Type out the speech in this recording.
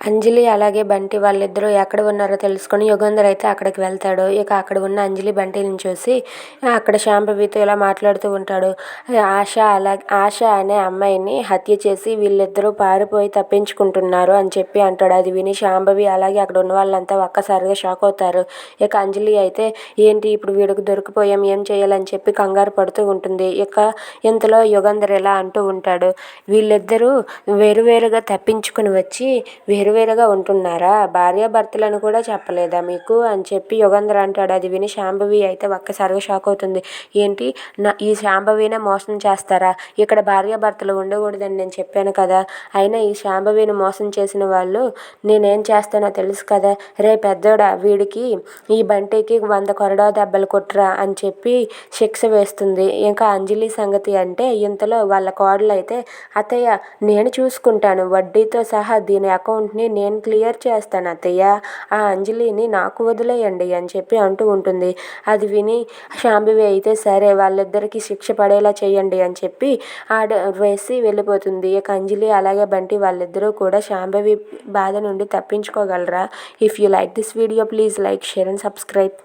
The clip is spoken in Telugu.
అంజలి అలాగే బంటి వాళ్ళిద్దరూ ఎక్కడ ఉన్నారో తెలుసుకొని యుగంధర్ అయితే అక్కడికి వెళ్తాడు. ఇక అక్కడ ఉన్న అంజలి బంటిని చూసి అక్కడ శాంభవితో ఇలా మాట్లాడుతూ ఉంటాడు. ఆశ అలా ఆశ అనే అమ్మాయిని హత్య చేసి వీళ్ళిద్దరూ పారిపోయి తప్పించుకుంటున్నారు అని చెప్పి అంటాడు. అది విని శాంభవి అలాగే అక్కడ ఉన్న వాళ్ళంతా ఒక్కసారిగా షాక్ అవుతారు. ఇక అంజలి అయితే ఏంటి ఇప్పుడు వీడికి దొరికిపోయాం ఏం చేయాలని చెప్పి కంగారు పడుతూ ఉంటుంది. ఇక ఇంతలో యుగంధర్ ఇలా అంటూ ఉంటాడు. వీళ్ళిద్దరూ వేరువేరుగా తప్పించుకుని వచ్చి వేరు వేరువేరుగా ఉంటున్నారా? భార్యాభర్తలను కూడా చెప్పలేదా మీకు? అని చెప్పి యుగంధర్ అంటాడు. అది విని శాంభవి అయితే ఒక్కసారిగా షాక్ అవుతుంది. ఏంటి? నా ఈ శాంభవినే మోసం చేస్తారా? ఇక్కడ భార్యాభర్తలు ఉండకూడదని నేను చెప్పాను కదా. అయినా ఈ శాంభవిని మోసం చేసిన వాళ్ళు నేనేం చేస్తానో తెలుసు కదా. రే పెద్దోడా వీడికి ఈ బంటికి వంద కొరడా దెబ్బలు కొట్టురా అని చెప్పి శిక్ష వేస్తుంది. ఇంకా అంజలి సంగతి అంటే ఇంతలో వాళ్ళ కోడలు అయితే అత్తయ్య నేను చూసుకుంటాను. వడ్డీతో సహా దీని అకౌంట్ని ని నేను క్లియర్ చేస్తాను అత్తయ్య. ఆ అంజలిని నాకు వదిలేయండి అని చెప్పి అంటూ ఉంటుంది. అది విని శాంభవి అయితే సరే వాళ్ళిద్దరికీ శిక్ష పడేలా చేయండి అని చెప్పి ఆడ వేసి వెళ్ళిపోతుంది. ఇక అంజలి అలాగే బంటి వాళ్ళిద్దరూ కూడా శాంభవి బాధ నుండి తప్పించుకోగలరా? If you like this video please like share and subscribe